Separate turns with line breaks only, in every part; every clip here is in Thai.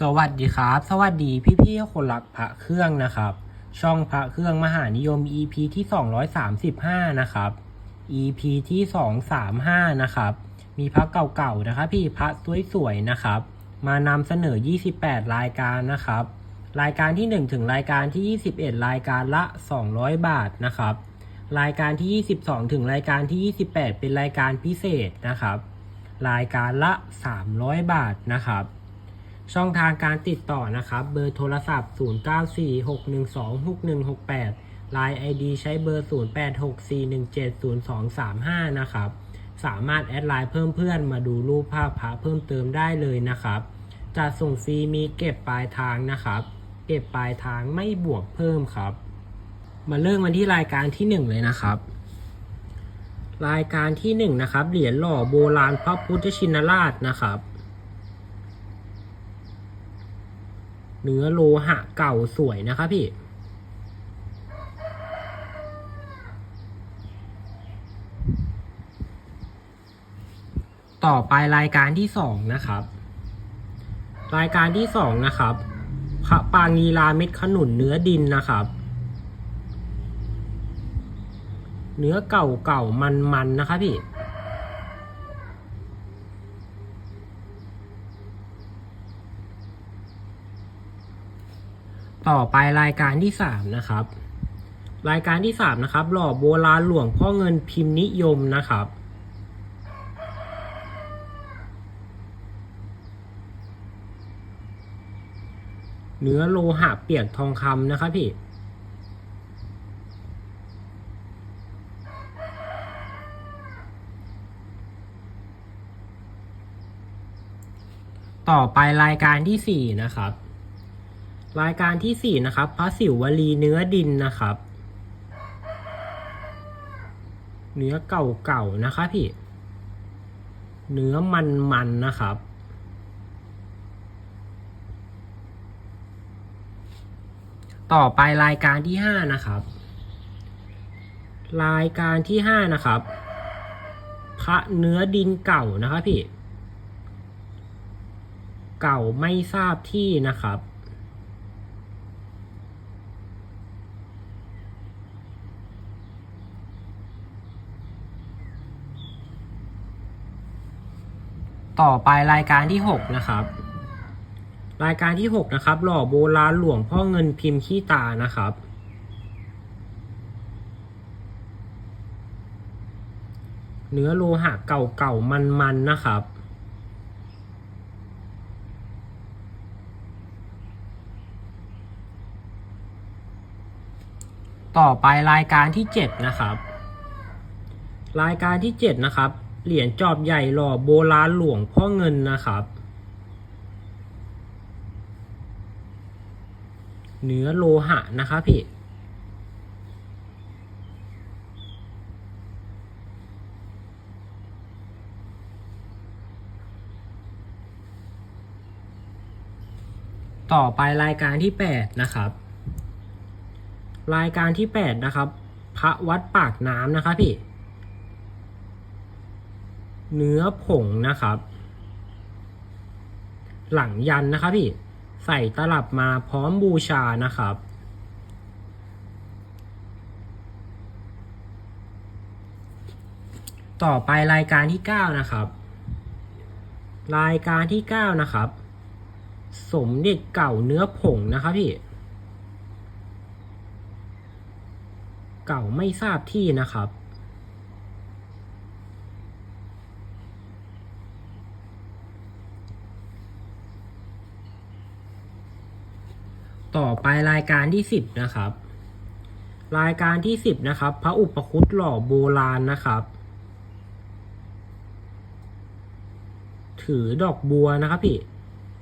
สวัสดีครับ สวัสดีพี่ๆคนรักพระเครื่องนะครับ ช่องพระเครื่องมหานิยม EP ที่ 235 นะครับ EP ที่ 235 นะครับ มีพระเก่าๆนะครับ พี่พระสวยๆนะครับ มานำเสนอ 28 รายการนะครับ รายการที่ 1 ถึงรายการที่ 21 รายการละ 200 บาทนะครับ รายการที่ 22 ถึงรายการที่ 28 เป็นรายการพิเศษนะครับ รายการละ 300 บาทนะครับ ช่องทางการติดต่อนะครับ เบอร์โทรศัพท์ 0946126168 Line ID ใช้เบอร์ 0864170235 นะครับ สามารถแอดไลน์เพิ่มเพื่อนมาดูรูปภาพพระเพิ่มเติมได้เลยนะครับจะส่งฟรีมีเก็บปลายทางนะครับ เก็บปลายทางไม่บวกเพิ่มครับ มาเริ่มกันที่รายการที่ 1 เลยนะครับ รายการที่ 1 นะครับ เหรียญหล่อโบราณพระพุทธชินราชนะครับ เนื้อโลหะเก่าสวยนะครับพี่ ต่อไปรายการที่สองนะครับ รายการที่สองนะครับพระปางนีลาเม็ดขนุนเนื้อดินนะครับ เนื้อเก่าเก่ามันมันนะครับพี่ ต่อไปรายการที่สามนะครับ รายการที่สามนะครับ หล่อโบราณหลวงพ่อเงินพิมพ์นิยมนะครับ เนื้อโลหะเปียกทองคำนะครับพี่ต่อไปรายการที่สี่นะครับ รายการที่สี่นะครับพระสิวลีเนื้อดินนะครับ เนื้อเก่าๆนะครับพี่ เนื้อมันๆนะครับต่อไปรายการที่ห้านะครับ รายการที่ห้านะครับ พระเนื้อดินเก่านะครับพี่ เก่าไม่ทราบที่นะครับ ต่อไปรายการที่หกนะครับ รายการที่หกนะครับ หล่อโบราณหลวงพ่อเงินพิมพ์ขี้ตานะครับ เนื้อโลหะเก่าๆมันๆนะครับต่อไปรายการที่ 7 นะครับ รายการที่ 7 นะครับ เหรียญจอบใหญ่หล่อโบราณหลวงพ่อเงินนะครับ เนื้อโลหะนะครับพี่ต่อไปรายการที่ 8 นะครับ รายการที่ 8 นะครับ พระวัดปากน้ำนะครับพี่ เนื้อผงนะครับ หลังยันนะครับพี่ใส่ตลับมาพร้อมบูชานะครับ ต่อไปรายการที่ 9 นะครับ รายการที่ 9 นะครับ สมเด็จเก่าเนื้อผงนะครับพี่ เก่าไม่ทราบที่นะครับ ต่อไปรายการที่สิบนะครับ รายการที่สิบนะครับ พระอุปคุตหล่อโบราณนะครับ ถือดอกบัวนะครับพี่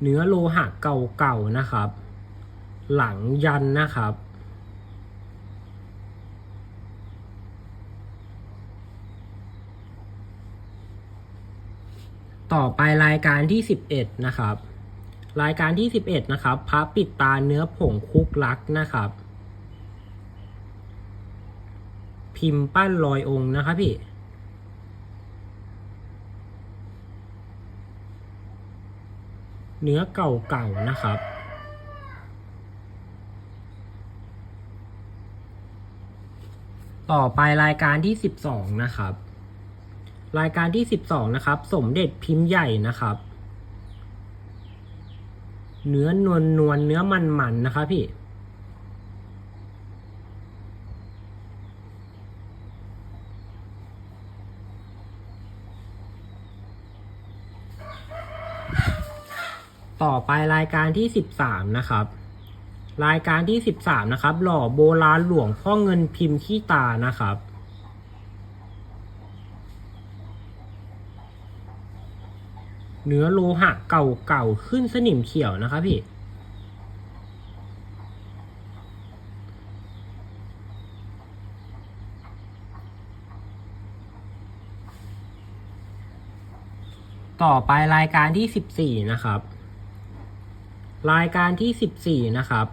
เนื้อโลหะเก่าๆนะครับ หลังยันนะครับต่อไปรายการที่สิบเอ็ดนะครับ รายการที่สิบเอ็ดนะครับพระปิดตาเนื้อผงคุกลักนะครับ พิมพ์ปั้นลอยองค์นะครับพี่เนื้อเก่าๆนะครับ ต่อไปรายการที่ 12 นะครับ รายการที่ 12 นะครับ สมเด็จพิมพ์ใหญ่นะครับ เนื้อนวลนวลเนื้อมันมันนะครับพี่ ต่อไปรายการที่13นะครับ รายการที่13นะครับ หล่อโบราณหลวงพ่อเงินพิมพ์ขี้ตานะครับ เนื้อโลหะเก่าๆขึ้นสนิมเขียวนะครับพี่ ต่อไปรายการที่ 14 นะครับ รายการที่ 14 นะครับ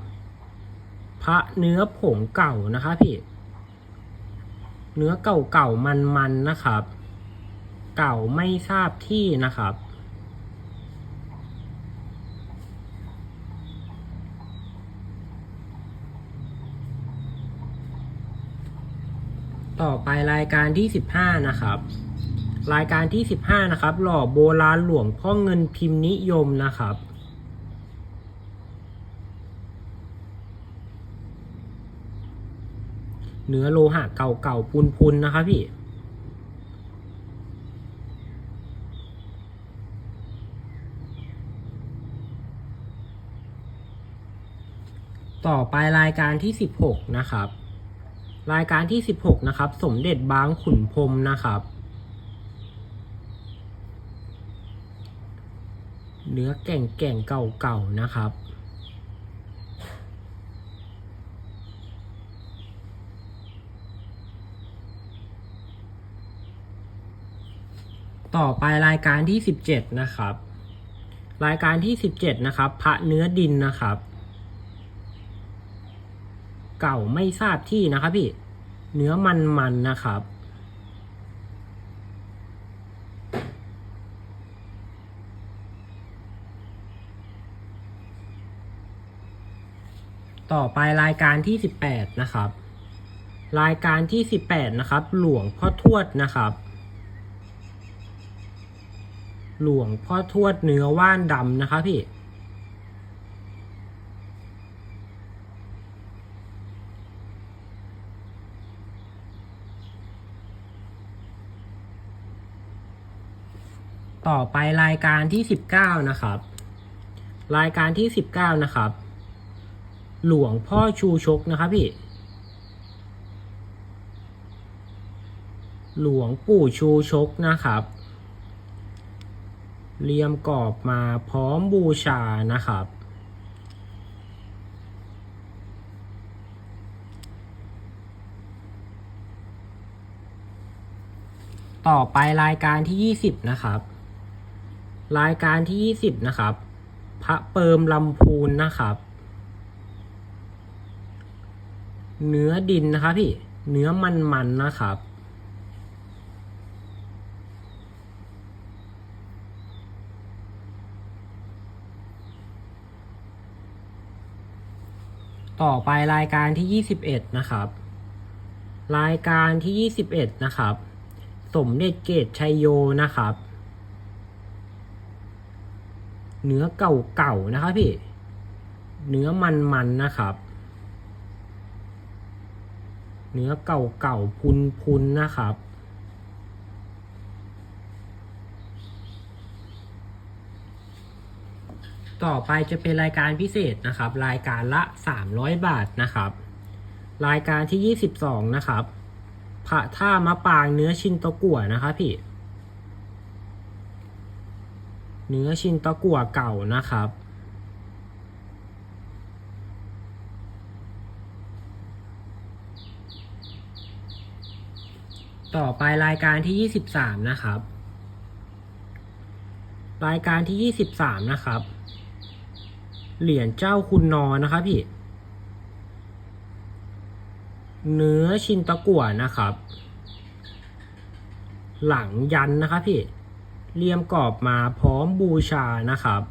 พระเนื้อผงเก่านะครับพี่ เนื้อเก่าๆมันๆนะครับ เก่าไม่ทราบที่นะครับ ต่อไปรายการที่ 15 นะครับ รายการที่ 15 นะครับ หล่อโบราณหลวงพ่อเงินพิมพ์นิยมนะครับเนื้อโลหะเก่าๆพุนๆนะครับพี่ ต่อไปรายการที่ 16 นะครับ รายการที่ 16 นะครับ สมเด็จบางขุนพรมนะครับ เนื้อแก่งแก่งเก่าๆนะครับ ต่อไปรายการที่ 17 นะครับ รายการที่ 17 นะครับ พระเนื้อดินนะครับ เก่าไม่ทราบที่นะครับพี่ เนื้อมันๆนนะครับ ต่อไปรายการที่ 18 นะครับ รายการที่ 18 นะครับ หลวงพ่อทวดนะครับ หลวงพ่อทวดเนื้อว่านดำนะครับพี่ ต่อไปรายการที่19นะครับ รายการที่19นะครับ หลวงพ่อชูชกนะครับพี่ หลวงปู่ชูชกนะครับ เรียมกรอบมาพร้อมบูชานะครับต่อไปรายการที่ 20 นะครับ รายการที่ 20 นะครับ พระเปิมลำพูนนะครับ เนื้อดินนะครับพี่ เนื้อมันๆนะครับ ต่อไปรายการที่ 21 นะครับ รายการที่ 21 นะครับ สมเด็จเกตชัยโยนะครับ เนื้อเก่าๆนะครับพี่ เนื้อมันๆนะครับ เนื้อเก่าๆพุนๆนะครับต่อไปจะเป็นรายการพิเศษนะครับ รายการละ 300 บาทนะครับ รายการที่ 22 นะครับพระท่ามะปางเนื้อชินตะกั่วนะครับพี่ เนื้อชินตะกั่วเก่านะครับ ต่อไปรายการที่ 23 นะครับ รายการที่ 23 นะครับ เหรียญเจ้าคุณนอนะครับพี่ เนื้อชินตะกั่วนะครับ หลังยันนะครับพี่ เลี่ยมกรอบมาพร้อมบูชานะครับ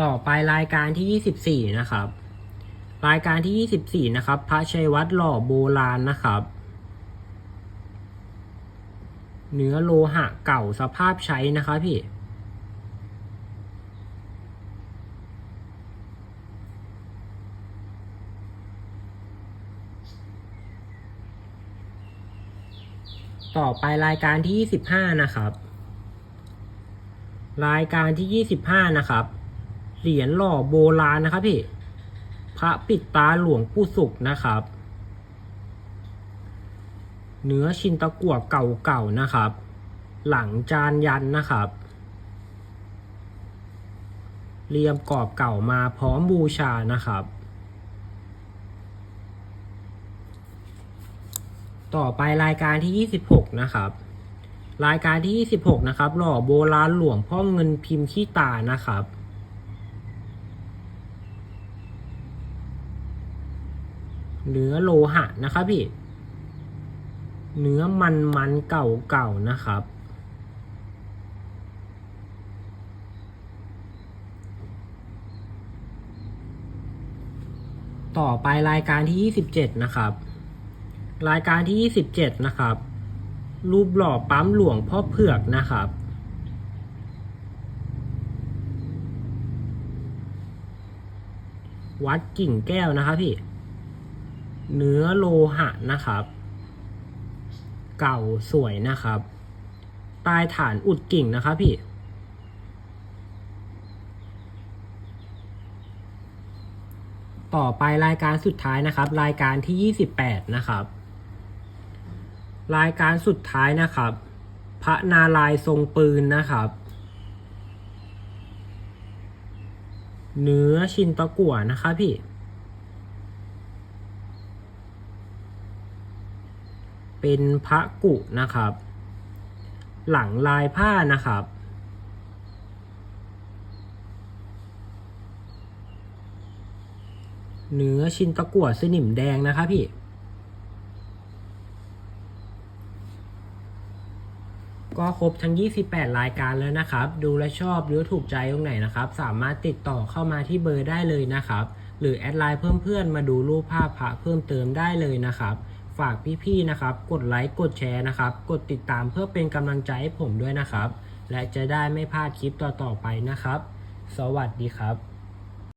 ต่อไปรายการที่ 24 นะครับ รายการที่ 24 นะครับ พระชัยวัดหล่อโบราณนะครับ เนื้อโลหะเก่าสภาพใช้นะครับพี่ ต่อไปรายการที่ 25 นะครับ รายการที่ 25 นะครับ เหรียญหล่อโบราณนะครับพี่ พระปิดตาหลวงปู่สุขนะครับ เนื้อชินตะกั่วเก่าๆนะครับ หลังจานยันนะครับ เรียมกรอบเก่ามาพร้อมบูชานะครับ ต่อไปรายการที่ 26 นะครับ รายการที่ 26 นะครับ หล่อโบราณหลวงพ่อเงินพิมพ์ขี้ตานะครับเนื้อโลหะนะครับพี่ เนื้อมันมันๆเก่าๆนะครับ ต่อไปรายการที่ 27 นะครับ รายการที่ 27 นะครับ รูปหล่อปั๊มหลวงพ่อเผือกนะครับ วัดกิ่งแก้วนะครับพี่ เนื้อโลหะนะครับ เก่าสวยนะครับใต้ฐานอุดกิ่งนะครับพี่ ต่อไปรายการสุดท้ายนะครับ รายการที่ 28 นะครับ รายการสุดท้ายนะครับ พระนารายทรงปืนนะครับ เนื้อชินตะกั่วนะครับพี่ เป็นพระกุนะครับ หลังลายผ้านะครับเนื้อชินตะกั่วสนิมแดงนะครับพี่ ก็ครบทั้ง 28 รายการแล้วนะครับ ดูและชอบหรือถูกใจตรงไหนนะครับ สามารถติดต่อเข้ามาที่เบอร์ได้เลยนะครับ หรือแอดไลน์เพิ่มเพื่อนมาดูรูปภาพพระเพิ่มเติมได้เลยนะครับ ฝากพี่ๆนะครับ กดไลค์กดแชร์นะครับ กดติดตามเพื่อเป็นกำลังใจให้ผมด้วยนะครับ และจะได้ไม่พลาดคลิปต่อๆไปนะครับ สวัสดีครับ